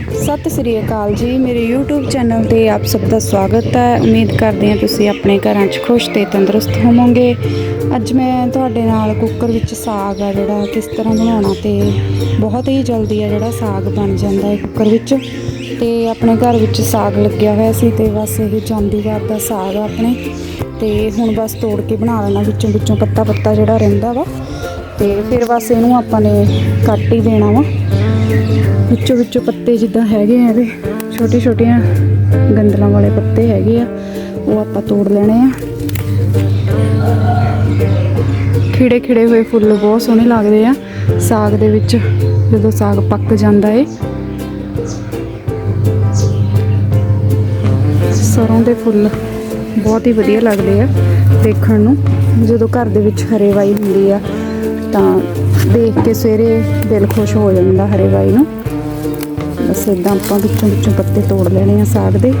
ਸਤਿ ਸ੍ਰੀ ਅਕਾਲ ਜੀ। ਮੇਰੇ YouTube channel ਤੇ ਆਪ ਸਭ ਦਾ ਸਵਾਗਤ ਹੈ। ਉਮੀਦ ਕਰਦੇ ਹਾਂ ਤੁਸੀਂ ਆਪਣੇ ਘਰਾਂ 'ਚ ਖੁਸ਼ ਤੇ ਤੰਦਰੁਸਤ ਹੋਵੋਗੇ। ਅੱਜ ਮੈਂ ਤੁਹਾਡੇ ਨਾਲ ਕੁੱਕਰ ਵਿੱਚ ਸਾਗ ਆ ਜਿਹੜਾ, ਕਿਸ ਤਰ੍ਹਾਂ ਬਣਾਉਣਾ ਤੇ ਬਹੁਤ ਹੀ ਜਲਦੀ ਆ ਜਿਹੜਾ ਸਾਗ ਬਣ ਜਾਂਦਾ ਹੈ ਕੁੱਕਰ ਵਿੱਚ। ਤੇ ਆਪਣੇ ਘਰ ਵਿੱਚ ਸਾਗ ਲੱਗਿਆ ਹੋਇਆ ਸੀ ਤੇ ਬਸ ਇਹ ਜਾਂਦੀਵਾਰ ਦਾ ਸਾਗ ਆ ਆਪਣੇ। ਤੇ ਹੁਣ ਬਸ ਤੋੜ ਕੇ ਬਣਾ ਲੈਣਾ, ਵਿੱਚੋਂ ਵਿੱਚੋਂ ਪੱਤਾ ਪੱਤਾ ਜਿਹੜਾ ਰਹਿੰਦਾ ਵਾ। ਤੇ ਫਿਰ ਬਸ ਇਹਨੂੰ ਆਪਾਂ ਨੇ ਕੱਟ ਹੀ ਦੇਣਾ ਵਾ। ਵਿੱਚੋਂ ਵਿੱਚੋਂ ਪੱਤੇ ਜਿੱਦਾਂ ਹੈਗੇ ਆ ਇਹਦੇ, ਛੋਟੇ ਛੋਟੀਆਂ ਗੰਦਲਾਂ ਵਾਲੇ ਪੱਤੇ ਹੈਗੇ ਆ, ਉਹ ਆਪਾਂ ਤੋੜ ਲੈਣੇ ਆ। ਖਿੜੇ ਖਿੜੇ ਹੋਏ ਫੁੱਲ ਬਹੁਤ ਸੋਹਣੇ ਲੱਗਦੇ ਆ, ਸਾਗ ਦੇ ਵਿੱਚ ਜਦੋਂ ਸਾਗ ਪੱਕ ਜਾਂਦਾ ਏ। ਸਰੋਂ ਦੇ ਫੁੱਲ ਬਹੁਤ ਹੀ ਵਧੀਆ ਲੱਗਦੇ ਆ ਦੇਖਣ ਨੂੰ, ਜਦੋਂ ਘਰ ਦੇ ਵਿੱਚ ਹਰੇਵਾਈ ਹੁੰਦੀ ਆ ਤਾਂ ਦੇਖ ਕੇ ਸਵੇਰੇ ਦਿਲ ਖੁਸ਼ ਹੋ ਜਾਂਦਾ ਹਰੇ ਹਰੇਵਾਈ ਨੂੰ। ਬਸ ਇਦਾਂ ਆਪਾਂ ਵਿੱਚੋਂ ਵਿੱਚੋਂ ਪੱਤੇ ਤੋੜ ਲੈਣੇ ਆ ਸਾਗ ਦੇ।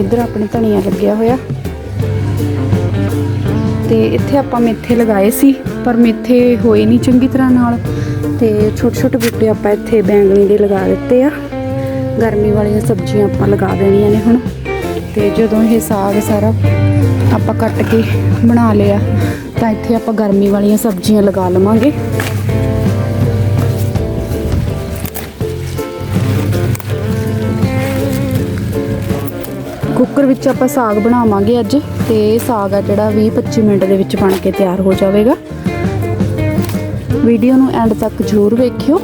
ਇੱਧਰ ਆਪਣੇ ਧਨੀਆ ਲੱਗਿਆ ਹੋਇਆ। ਤੇ ਇੱਥੇ ਆਪਾਂ ਮੇਥੇ ਲਗਾਏ ਸੀ, ਪਰ ਮੇਥੇ ਹੋਏ ਨਹੀਂ ਚੰਗੀ ਤਰ੍ਹਾਂ ਨਾਲ। ਤੇ ਛੋਟੇ ਛੋਟੇ ਬੂਟੇ ਆਪਾਂ ਇੱਥੇ ਬੈਂਗਣੀ ਦੇ ਲਗਾ ਦਿੱਤੇ ਆ। ਗਰਮੀ ਵਾਲੀਆਂ ਸਬਜ਼ੀਆਂ ਆਪਾਂ ਲਗਾ ਦੇਣੀਆਂ ਨੇ ਹੁਣ। ਤੇ ਜਦੋਂ ਇਹ ਸਾਗ ਸਾਰਾ ਆਪਾਂ ਕੱਟ ਕੇ ਬਣਾ ਲਿਆ, ਤਾਂ ਇੱਥੇ ਆਪਾਂ ਗਰਮੀ ਵਾਲੀਆਂ ਸਬਜ਼ੀਆਂ ਲਗਾ ਲਵਾਂਗੇ। ਕੁੱਕਰ ਵਿੱਚ ਆਪਾਂ ਸਾਗ ਬਣਾਵਾਂਗੇ ਅੱਜ, ਤੇ ਸਾਗ ਆ ਜਿਹੜਾ 20-25 ਮਿੰਟ ਦੇ ਵਿੱਚ ਬਣ ਕੇ ਤਿਆਰ ਹੋ ਜਾਵੇਗਾ। ਵੀਡੀਓ ਨੂੰ ਐਂਡ ਤੱਕ ਜ਼ਰੂਰ ਵੇਖਿਓ।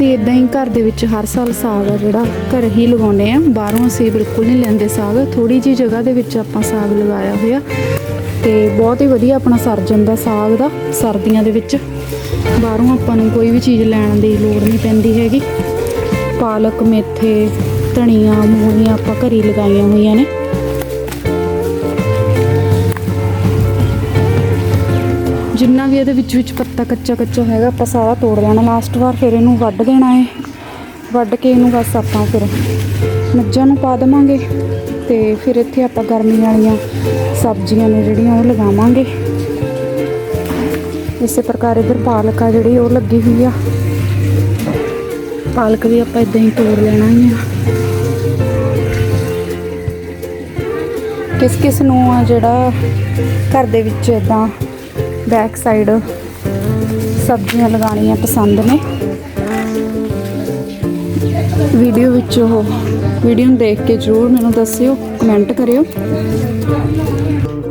ਅਸੀਂ ਇਦਾਂ ਹੀ ਘਰ ਦੇ ਵਿੱਚ ਹਰ ਸਾਲ ਸਾਗ ਆ ਜਿਹੜਾ ਘਰ ਹੀ ਲਗਾਉਂਦੇ ਆ ਬਾਹਰੋਂ ਅਸੀਂ ਬਿਲਕੁਲ ਨਹੀਂ ਲੈਂਦੇ ਸਾਗ। ਥੋੜੀ ਜੀ ਜਗ੍ਹਾ ਦੇ ਵਿੱਚ ਆਪਾਂ ਸਾਗ ਲਗਾਇਆ ਹੋਇਆ। ਤੇ ਬਹੁਤ ਹੀ ਵਧੀਆ ਆਪਣਾ ਸਰ ਜਾਂਦਾ ਸਾਗ ਦਾ, ਸਰਦੀਆਂ ਦੇ ਵਿੱਚ। ਬਾਹਰੋਂ ਆਪਾਂ ਨੂੰ ਕੋਈ ਵੀ ਚੀਜ਼ ਲੈਣ ਦੀ ਲੋੜ ਨਹੀਂ ਪੈਂਦੀ ਹੈਗੀ। ਪਾਲਕ, ਮੇਥੇ, ਧਨੀਆ, ਮੂਲੀਆਂ ਆਪਾਂ ਘਰੀ ਲਗਾਈਆਂ ਹੋਈਆਂ ਨੇ। ਜਿੰਨਾ ਵੀ ਇਹਦੇ ਵਿੱਚ ਵਿੱਚ ਪੱਤਾ ਕੱਚਾ ਕੱਚਾ ਹੈਗਾ, ਆਪਾਂ ਸਾਰਾ ਤੋੜ ਲੈਣਾ। ਲਾਸਟ ਵਾਰ ਫਿਰ ਇਹਨੂੰ ਵੱਢ ਦੇਣਾ ਹੈ ਵੱਢ ਕੇ ਇਹਨੂੰ ਬਸ ਆਪਾਂ ਫਿਰ ਮੱਝਾਂ ਨੂੰ ਪਾ ਦੇਵਾਂਗੇ ਤੇ ਫਿਰ ਇੱਥੇ ਆਪਾਂ ਗਰਮੀ ਵਾਲੀਆਂ ਸਬਜ਼ੀਆਂ ਨੇ ਜਿਹੜੀਆਂ ਉਹ ਲਗਾਵਾਂਗੇ। ਇਸੇ ਪ੍ਰਕਾਰ ਇਧਰ ਪਾਲਕ ਆ ਜਿਹੜੀ ਉਹ ਲੱਗੀ ਹੋਈ ਆ। ਪਾਲਕ ਵੀ ਆਪਾਂ ਇਦਾਂ ਹੀ ਤੋੜ ਲੈਣਾ ਹੀ ਆ। ਕਿਸ ਕਿਸ ਨੂੰ ਆ ਜਿਹੜਾ ਘਰ ਦੇ ਵਿੱਚ ਇਦਾਂ ਬੈਕ ਸਾਈਡ ਸਬਜ਼ੀਆਂ ਲਗਾਉਣੀਆਂ ਪਸੰਦ ਨੇ। ਵੀਡੀਓ ਵਿੱਚ ਉਹ, ਵੀਡੀਓ ਨੂੰ ਦੇਖ ਕੇ ਜਰੂਰ ਮੈਨੂੰ ਦੱਸਿਓ ਕਮੈਂਟ ਕਰਿਓ।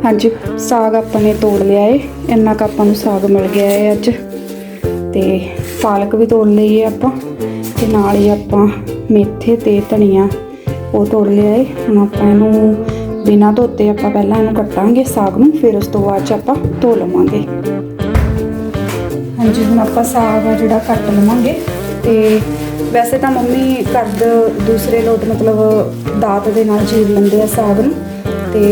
ਹਾਂਜੀ, ਸਾਗ ਆਪਾਂ ਨੇ ਤੋੜ ਲਿਆ ਏ, ਇੰਨਾ ਕੁ ਆਪਾਂ ਨੂੰ ਸਾਗ ਮਿਲ ਗਿਆ ਏ ਅੱਜ। ਤੇ ਪਾਲਕ ਵੀ ਤੋੜ ਲਈ ਏ ਆਪਾਂ, ਤੇ ਨਾਲ ਹੀ ਆਪਾਂ ਮੇਥੇ ਤੇ ਧਨੀਆ ਉਹ ਤੋੜ ਲਿਆ ਏ। ਹੁਣ ਆਪਾਂ ਇਹਨੂੰ ਬਿਨਾਂ ਧੋਤੇ ਆਪਾਂ ਪਹਿਲਾਂ ਇਹਨੂੰ ਕੱਟਾਂਗੇ ਸਾਗ ਨੂੰ, ਫਿਰ ਉਸ ਤੋਂ ਬਾਅਦ ਚ ਆਪਾਂ ਧੋ ਲਵਾਂਗੇ। ਹਾਂਜੀ, ਹੁਣ ਆਪਾਂ ਸਾਗ ਆ ਜਿਹੜਾ ਕੱਟ ਲਵਾਂਗੇ। ਤੇ ਵੈਸੇ ਤਾਂ ਮੰਮੀ ਕਰਦ ਦੂਸਰੇ ਲੋਟ ਮਤਲਬ ਦਾਤ ਦੇ ਨਾਲ ਚੀਰ ਲੈਂਦੇ ਆ ਸਾਗ ਨੂੰ। ਤੇ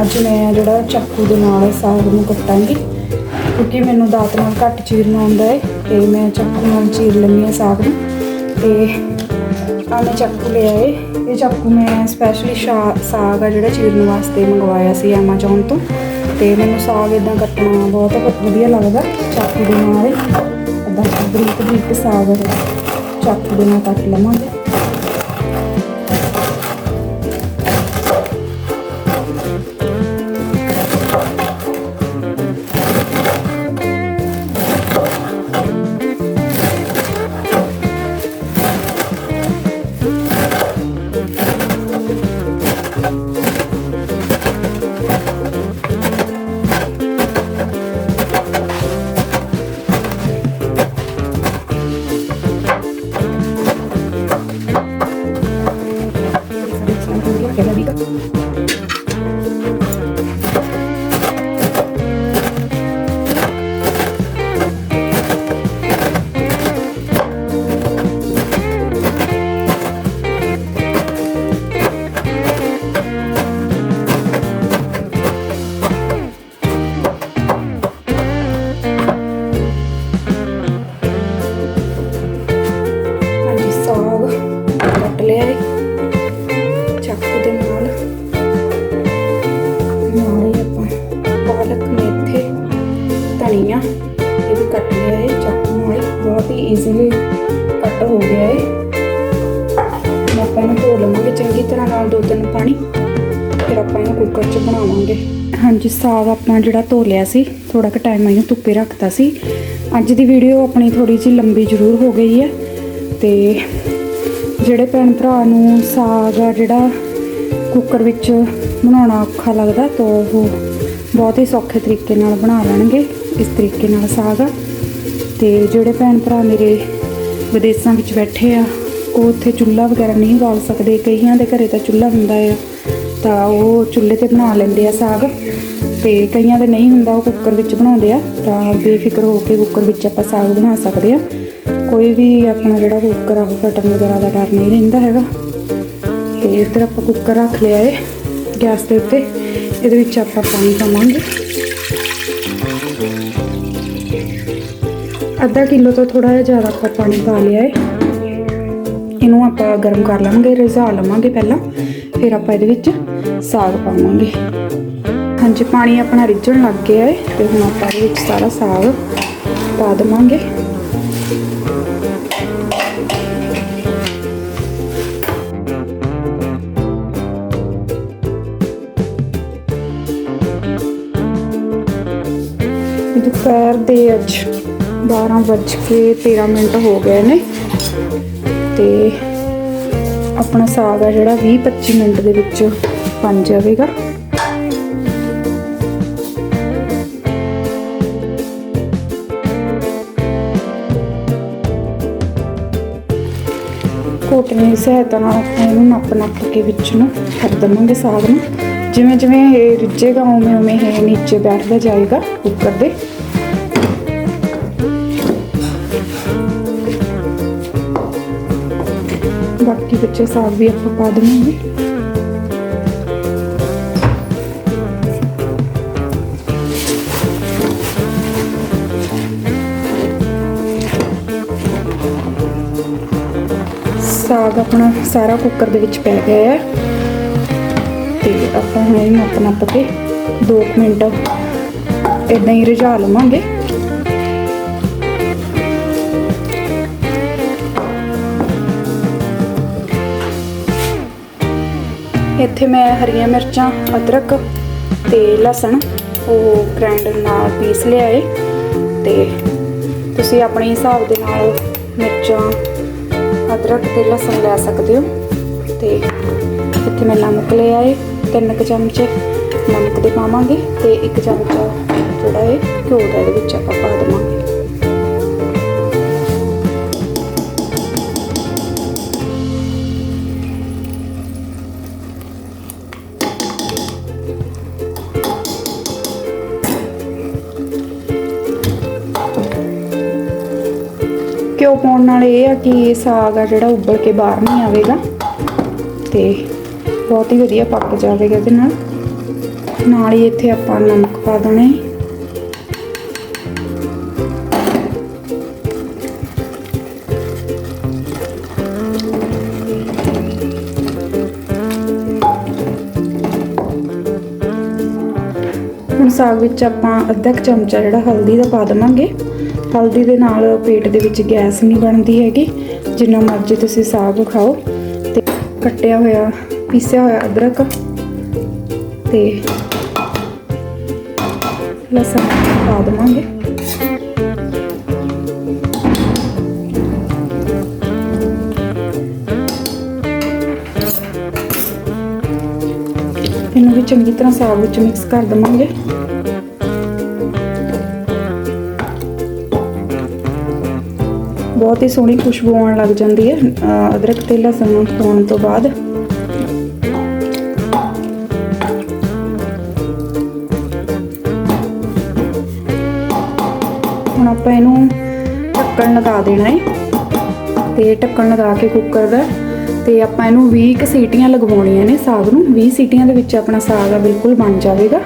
ਅੱਜ ਮੈਂ ਜਿਹੜਾ ਚਾਕੂ ਦੇ ਨਾਲ ਸਾਗ ਨੂੰ ਕੱਟਾਂਗੀ, ਕਿਉਂਕਿ ਮੈਨੂੰ ਦਾਤ ਨਾਲ ਘੱਟ ਚੀਰਨਾ ਆਉਂਦਾ ਹੈ ਤੇ ਮੈਂ ਚਾਕੂ ਨਾਲ ਚੀਰ ਲੈਂਦੀ ਹਾਂ ਸਾਗ ਨੂੰ। ਤੇ ਆ ਮੈਂ ਚਾਕੂ ਲਿਆ ਏ। ਇਹ ਚਾਕੂ ਮੈਂ ਸਪੈਸ਼ਲੀ ਸਾਗ ਆ ਜਿਹੜਾ ਚੀਰਨ ਵਾਸਤੇ ਮੰਗਵਾਇਆ ਸੀ Amazon ਤੋਂ। ਤੇ ਮੈਨੂੰ ਸਾਗ ਇਦਾਂ ਕੱਟਣਾ ਬਹੁਤ ਵਧੀਆ ਲੱਗਦਾ। ਚਾਕੂ ਦੇ ਨਾਲ ਇਦਾਂ ਬਰੀਕ ਬਰੀਕ ਸਾਗ ਚਾਕੂ ਦੇ ਨਾਲ ਕੱਟ ਲਵਾਂਗੇ। ਜਿਹੜਾ ਧੋ ਲਿਆ ਸੀ ਥੋੜਾ ਕੁ ਟਾਈਮ ਆਈਆਂ ਧੁੱਪੇ ਰੱਖਤਾ ਸੀ। ਅੱਜ ਦੀ ਵੀਡੀਓ ਆਪਣੀ ਥੋੜੀ ਜਿਹੀ ਲੰਬੀ ਜ਼ਰੂਰ ਹੋ ਗਈ ਹੈ। ਤੇ ਜਿਹੜੇ ਭੈਣ ਭਰਾ ਨੂੰ ਸਾਗ ਆ ਜਿਹੜਾ ਕੁੱਕਰ ਵਿੱਚ ਬਣਾਉਣਾ ਔਖਾ ਲੱਗਦਾ, ਤਾਂ ਉਹ ਬਹੁਤ ਹੀ ਸੌਖੇ ਤਰੀਕੇ ਨਾਲ ਬਣਾ ਲੈਣਗੇ, ਇਸ ਤਰੀਕੇ ਨਾਲ ਸਾਗ ਆ। ਤੇ ਜਿਹੜੇ ਭੈਣ ਭਰਾ ਮੇਰੇ ਵਿਦੇਸ਼ਾਂ ਵਿੱਚ ਬੈਠੇ ਆ, ਉਹ ਉੱਥੇ ਚੁੱਲ੍ਹਾ ਵਗੈਰਾ ਨਹੀਂ ਬਾਲ ਸਕਦੇ, ਕਈਆਂ ਦੇ ਘਰੇ ਤਾਂ ਚੁੱਲ੍ਹਾ ਹੁੰਦਾ ਆ, ਤਾਂ ਉਹ ਚੁੱਲ੍ਹੇ ਤੇ ਬਣਾ ਲੈਂਦੇ ਆ ਸਾਗ। ਤੇ ਕਈਆਂ ਦੇ ਨਹੀਂ ਹੁੰਦਾ, ਉਹ ਕੁੱਕਰ ਵਿੱਚ ਬਣਾਉਂਦੇ ਆ। ਤਾਂ ਬੇਫਿਕਰ ਹੋ ਕੇ ਕੁੱਕਰ ਵਿੱਚ ਆਪਾਂ ਸਾਗ ਬਣਾ ਸਕਦੇ ਆ। ਕੋਈ ਵੀ ਆਪਣਾ ਜਿਹੜਾ ਕੁੱਕਰ ਆ, ਉਹ ਫਟਣ ਵਗੈਰਾ ਦਾ ਡਰ ਨਹੀਂ ਰਹਿੰਦਾ ਹੈਗਾ। ਤੇ ਇੱਧਰ ਆਪਾਂ ਕੁੱਕਰ ਰੱਖ ਲਿਆ ਏ, ਗੈਸ ਦੇ ਉੱਤੇ। ਇਹਦੇ ਵਿੱਚ ਆਪਾਂ ਪਾਣੀ ਪਾਵਾਂਗੇ। ਅੱਧਾ ਕਿਲੋ ਤੋਂ ਥੋੜਾ ਜਿਹਾ ਜ਼ਿਆਦਾ ਆਪਾਂ ਪਾਣੀ ਪਾ ਲਿਆ ਏ। ਇਹਨੂੰ ਆਪਾਂ ਗਰਮ ਕਰ ਲਵਾਂਗੇ ਰਿਝਾ ਲਵਾਂਗੇ ਪਹਿਲਾਂ। ਫਿਰ ਆਪਾਂ ਇਹਦੇ ਵਿੱਚ ਸਾਗ ਪਾਵਾਂਗੇ। ਹਾਂਜੀ, ਪਾਣੀ ਆਪਣਾ ਰਿੱਝਣ ਲੱਗ ਗਿਆ ਹੈ ਤੇ ਹੁਣ ਆਪਾਂ ਇਹਦੇ ਵਿੱਚ ਸਾਰਾ ਸਾਗ ਪਾ ਦੇਵਾਂਗੇ। ਦੁਪਹਿਰ ਦੇ ਅੱਜ 12 ਵੱਜ ਕੇ 13 ਮਿੰਟ ਹੋ ਗਏ ਨੇ, ਤੇ ਆਪਣਾ ਸਾਗ ਆ ਜਿਹੜਾ 20 25 ਮਿੰਟ ਦੇ ਵਿੱਚ ਬਣ ਜਾਵੇਗਾ। ਕੋਟਨੇ ਦੀ ਸਹਾਇਤਾ ਨਾਲ ਆਪਾਂ ਇਹਨੂੰ ਨੱਪ ਨੱਪ ਕੇ ਵਿੱਚ ਨੂੰ ਕਰ ਦੇਵਾਂਗੇ ਸਾਗ ਨੂੰ। ਜਿਵੇਂ ਜਿਵੇਂ ਇਹ ਰਿੱਝੇਗਾ, ਉਵੇਂ ਉਵੇਂ ਇਹ ਨੀਚੇ ਬੈਠਦਾ ਜਾਏਗਾ ਕੁੱਕਰ ਦੇ। ਬਾਕੀ ਬੱਚੇ ਸਾਗ ਵੀ ਆਪਾਂ ਪਾ ਦੇਵਾਂਗੇ। ਸਾਗ ਆਪਣਾ ਸਾਰਾ ਕੁੱਕਰ ਦੇ ਵਿੱਚ ਪੈ ਗਿਆ ਹੈ। ਤੇ ਆਪਾਂ ਹੁਣ ਇਹਨੂੰ ਨੱਪ ਨੱਪ ਕੇ 2 ਮਿੰਟ ਇਦਾਂ ਹੀ ਰਿਝਾ ਲਵਾਂਗੇ। ਇੱਥੇ ਮੈਂ ਹਰੀਆਂ ਮਿਰਚਾਂ, ਅਦਰਕ ਤੇ ਲਸਣ ਉਹ ਗ੍ਰਾਈਂਡਰ ਨਾਲ ਪੀਸ ਲਿਆ ਏ ਤੇ ਤੁਸੀਂ ਆਪਣੇ ਹਿਸਾਬ ਦੇ ਨਾਲ ਮਿਰਚਾਂ ਅਦਰਕ ਤੇ ਲਸਣ ਲੈ ਸਕਦੇ ਹੋ। ਤੇ ਇੱਥੇ ਮੈਂ ਨਮਕ ਲਿਆ ਏ ਤਿੰਨ ਕੁ ਚਮਚੇ ਨਮਕ ਦੇ ਪਾਵਾਂਗੇ ਤੇ ਇੱਕ ਚਮਚਾ ਜਿਹੜਾ ਹੈ ਘਿਓ ਦਾ ਇਹਦੇ ਵਿੱਚ ਆਪਾਂ ਪਾ ਦੇਵਾਂਗੇ। ਨਾਲ ਇਹ ਆ ਕਿ ਇਹ ਸਾਗ ਆ ਜਿਹੜਾ ਉਬਲ ਕੇ ਬਾਹਰ ਨਹੀਂ ਆਵੇਗਾ ਤੇ ਬਹੁਤ ਹੀ ਵਧੀਆ ਪੱਕ ਜਾਵੇਗਾ ਇਹਦੇ ਨਾਲ। ਨਾਲ ਹੀ ਇੱਥੇ ਆਪਾਂ ਨਮਕ ਪਾ ਦੇਣਾ ਹੈ। ਹੁਣ ਸਾਗ ਵਿੱਚ ਆਪਾਂ ਅੱਧਾ ਕੁ ਚਮਚਾ ਜਿਹੜਾ ਹਲਦੀ ਦਾ ਪਾ ਦੇਵਾਂਗੇ। ਹਲਦੀ ਦੇ ਨਾਲ ਪੇਟ ਦੇ ਵਿੱਚ ਗੈਸ ਨਹੀਂ ਬਣਦੀ ਹੈਗੀ। ਜਿੰਨਾ ਮਰਜ਼ੀ ਤੁਸੀਂ ਸਾਗ ਖਾਓ। ਤੇ ਕੱਟਿਆ ਹੋਇਆ, ਪੀਸਿਆ ਹੋਇਆ ਅਦਰਕ ਤੇ ਲਸਣ ਪਾ ਦੇਵਾਂਗੇ। ਇਹਨੂੰ ਵੀ ਚੰਗੀ ਤਰ੍ਹਾਂ ਸਾਗ ਵਿੱਚ ਮਿਕਸ ਕਰ ਦੇਵਾਂਗੇ। ਬਹੁਤ ਹੀ ਸੋਹਣੀ ਖੁਸ਼ਬੂ ਆਉਣ ਲੱਗ ਜਾਂਦੀ ਹੈ ਅਦਰਕ ਤੇ ਲਸਣ ਨੂੰ ਪਾਉਣ ਤੋਂ ਬਾਅਦ। ਹੁਣ ਆਪਾਂ ਇਹਨੂੰ ਢੱਕਣ ਲਗਾ ਦੇਣਾ ਹੈ। ਤੇ ਢੱਕਣ ਲਗਾ ਕੇ ਕੁੱਕਰ ਦਾ, ਤੇ ਆਪਾਂ ਇਹਨੂੰ 20 ਕੁ ਸੀਟੀਆਂ ਲਗਵਾਉਣੀਆਂ ਨੇ ਸਾਗ ਨੂੰ। 20 ਸੀਟੀਆਂ ਦੇ ਵਿੱਚ ਆਪਣਾ ਸਾਗ ਆ, ਬਿਲਕੁਲ ਬਣ ਜਾਵੇਗਾ।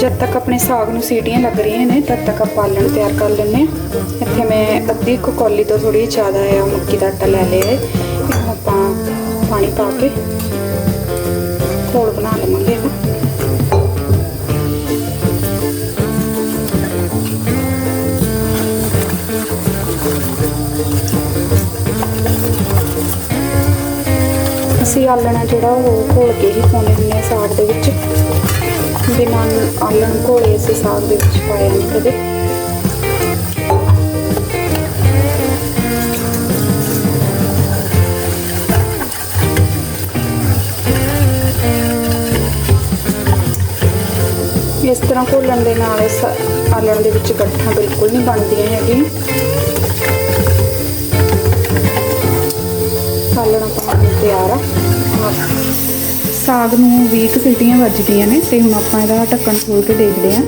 ਜਦ ਤੱਕ ਆਪਣੇ ਸਾਗ ਨੂੰ ਸੀਟੀਆਂ ਲੱਗ ਰਹੀਆਂ ਨੇ, ਤਦ ਤੱਕ ਆਪਾਂ ਆਲਣ ਤਿਆਰ ਕਰ ਲੈਣੇ ਇੱਥੇ ਮੈਂ ਅੱਧੀ ਕੁ ਕੌਲੀ ਤੋਂ ਥੋੜੀ ਜ਼ਿਆਦਾ ਆ, ਮੱਕੀ ਦਾ ਆਟਾ ਲੈ ਲਿਆ ਹੈ। ਆਪਾਂ ਪਾਣੀ ਪਾ ਕੇ ਘੋਲ ਬਣਾ ਲਵਾਂਗੇ ਇਹਨੂੰ। ਅਸੀਂ ਆਲਣਾ ਜਿਹੜਾ ਉਹ ਘੋਲ ਕੇ ਹੀ ਪਾਉਂਦੇ ਹੁੰਦੇ ਆ ਸਾਗ ਦੇ ਵਿੱਚ। ਨਾਲ ਆਲਣ ਘੋਲੇ ਅਸੀਂ ਸਾਗ ਦੇ ਵਿੱਚ ਪਾਇਆ ਨਹੀਂ ਕਦੇ ਇਸ ਤਰ੍ਹਾਂ ਘੋਲਣ ਦੇ ਨਾਲ ਇਸ ਆਲਣ ਦੇ ਵਿੱਚ ਗੱਠਾਂ ਬਿਲਕੁਲ ਨਹੀਂ ਬਣਦੀਆਂ ਹੈਗੀਆਂ। ਆਲਣ ਆਪਣਾ ਤਿਆਰ ਆ। ਸਾਗ ਨੂੰ 20 ਕੁ ਸੀਟੀਆਂ ਵੱਜ ਗਈਆਂ ਨੇ ਤੇ ਹੁਣ ਆਪਾਂ ਇਹਦਾ ਢੱਕਣ ਖੋਲ ਕੇ ਦੇਖਦੇ ਹਾਂ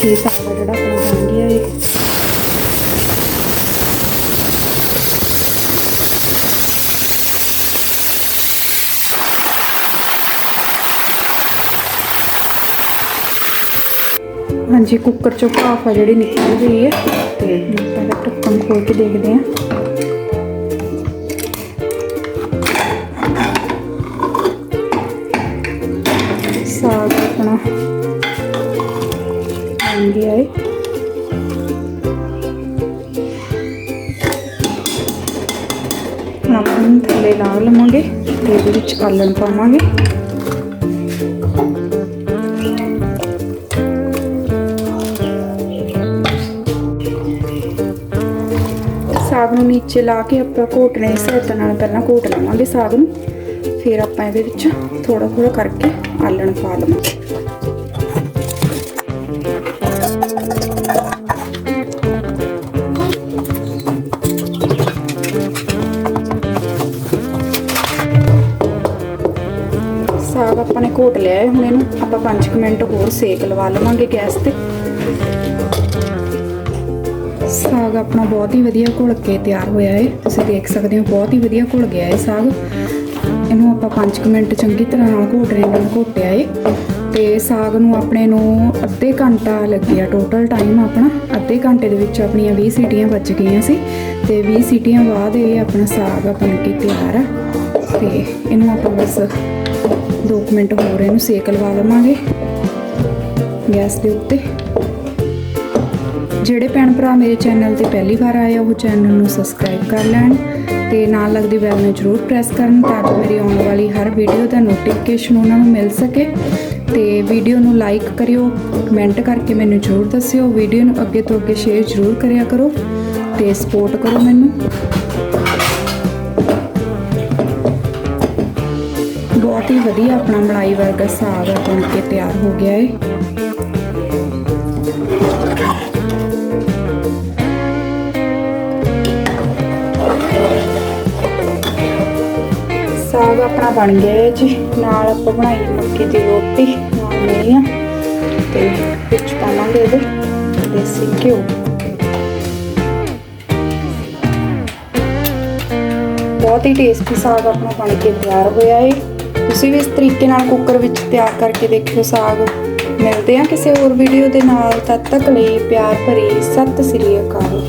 ਕਿ ਸਾਗ ਆ ਜਿਹੜਾ ਆਪਣਾ ਬਣ ਗਿਆ ਹੈ ਹਾਂਜੀ ਕੁੱਕਰ ਚੋਂ ਭਾਫ ਆ ਜਿਹੜੀ ਨਿਕਲ ਗਈ ਹੈ ਤੇ ਹੁਣ ਆਪਾਂ ਇਹਦਾ ਢੱਕਣ ਖੋਲ ਕੇ ਦੇਖਦੇ ਹਾਂ। ਹੁਣ ਆਪਾਂ ਨੂੰ ਥੱਲੇ ਲਾ ਲਵਾਂਗੇ ਤੇ ਇਹਦੇ ਵਿੱਚ ਆਲਣ ਪਾਵਾਂਗੇ ਸਾਗ ਨੂੰ ਨੀਚੇ ਲਾ ਕੇ ਆਪਾਂ ਘੋਟਣੇ ਦੀ ਸਹਾਇਤਾ ਨਾਲ ਪਹਿਲਾਂ ਘੋਟ ਲਵਾਂਗੇ ਸਾਗ ਨੂੰ ਫਿਰ ਆਪਾਂ ਇਹਦੇ ਵਿੱਚ ਥੋੜਾ ਥੋੜਾ ਕਰਕੇ ਆਲਣ ਪਾ ਲਵਾਂਗੇ ਘੋਟ ਲਿਆ ਹੈ। ਹੁਣ ਇਹਨੂੰ ਆਪਾਂ 5 ਮਿੰਟ ਹੋਰ ਸੇਕ ਲਵਾ ਲਵਾਂਗੇ ਗੈਸ ਤੇ। ਸਾਗ ਆਪਣਾ ਬਹੁਤ ਹੀ ਵਧੀਆ ਘੁਲ ਕੇ ਤਿਆਰ ਹੋਇਆ ਹੈ। ਤੁਸੀਂ ਦੇਖ ਸਕਦੇ ਹੋ ਬਹੁਤ ਹੀ ਵਧੀਆ ਘੁਲ ਗਿਆ ਹੈ ਸਾਗ। ਇਹਨੂੰ ਆਪਾਂ 5 ਮਿੰਟ ਚੰਗੀ ਤਰ੍ਹਾਂ ਨਾਲ ਘੋਟਣੇ ਨਾਲ ਘੋਟਿਆ ਹੈ। ਤੇ ਸਾਗ ਨੂੰ ਆਪਣੇ ਨੂੰ ਅੱਧੇ ਘੰਟਾ ਲੱਗਿਆ ਟੋਟਲ ਟਾਈਮ ਆਪਣਾ। ਅੱਧੇ ਘੰਟੇ ਦੇ ਵਿੱਚ ਆਪਣੀਆਂ 20 ਸੀਟੀਆਂ ਵੱਜ ਗਈਆਂ ਸੀ। ਤੇ 20 ਸੀਟੀਆਂ ਬਾਅਦ ਇਹ ਆਪਣਾ ਸਾਗ ਬਣ ਕੇ ਤਿਆਰ ਆ। ਤੇ ਇਹਨੂੰ ਆਪਾਂ ਬਸ 2 ਮਿੰਟ ਹੋਰ ਇਹਨੂੰ ਸੇਕ ਲਵਾ ਲਵਾਂਗੇ ਗੈਸ ਦੇ ਉੱਤੇ। ਜਿਹੜੇ ਭੈਣ ਭਰਾ ਮੇਰੇ ਚੈਨਲ ਤੇ ਪਹਿਲੀ ਵਾਰ ਆਏ ਆ, ਉਹ ਚੈਨਲ ਨੂੰ ਸਬਸਕ੍ਰਾਈਬ ਕਰ ਲੈਣ ਤੇ ਨਾਲ ਲੱਗਦੀ ਬੈਲ ਨੂੰ ਜ਼ਰੂਰ ਪ੍ਰੈਸ ਕਰਨ ਤਾਂ ਕਿ ਮੇਰੀ ਆਉਣ ਵਾਲੀ ਹਰ ਵੀਡੀਓ ਦਾ ਨੋਟੀਫਿਕੇਸ਼ਨ ਉਹਨਾਂ ਨੂੰ ਮਿਲ ਸਕੇ ਤੇ ਵੀਡੀਓ ਨੂੰ ਲਾਈਕ ਕਰਿਓ ਕਮੈਂਟ ਕਰਕੇ ਮੈਨੂੰ ਜ਼ਰੂਰ ਦੱਸਿਓ ਵੀਡੀਓ ਨੂੰ ਅੱਗੇ ਤੋਂ ਅੱਗੇ ਸ਼ੇਅਰ ਜ਼ਰੂਰ ਕਰਿਆ ਕਰੋ ਤੇ ਸਪੋਰਟ ਕਰੋ ਮੈਨੂੰ। ਵਧੀਆ ਆਪਣਾ ਮਲਾਈ ਵਰਗਾ ਸਾਗ ਬਣ ਕੇ ਤਿਆਰ ਹੋ ਗਿਆ ਹੈ ਸਾਗ ਆਪਣਾ ਬਣ ਗਿਆ ਹੈ ਜੀ। ਨਾਲ ਆਪਾਂ ਬਣਾਈ ਮੱਕੀ ਦੀ ਰੋਟੀ, ਨਾਲ ਮੇਰੀਆਂ। ਤੇ ਵਿੱਚ ਪਾਵਾਂਗੇ ਇਹਦੇ ਦੇਸੀ ਘਿਓ। ਬਹੁਤ ਹੀ ਟੇਸਟੀ ਸਾਗ ਆਪਣਾ ਬਣ ਕੇ ਤਿਆਰ ਹੋਇਆ ਹੈ ਤੁਸੀਂ ਵੀ ਇਸ ਤਰੀਕੇ ਨਾਲ ਕੁੱਕਰ ਵਿੱਚ ਤਿਆਰ ਕਰਕੇ ਦੇਖਿਓ ਸਾਗ। ਮਿਲਦੇ ਆ ਕਿਸੇ ਹੋਰ ਵੀਡੀਓ ਦੇ ਨਾਲ। ਤਦ ਤੱਕ ਲਈ ਪਿਆਰ ਭਰੀ ਸਤਿ ਸ੍ਰੀ ਅਕਾਲ।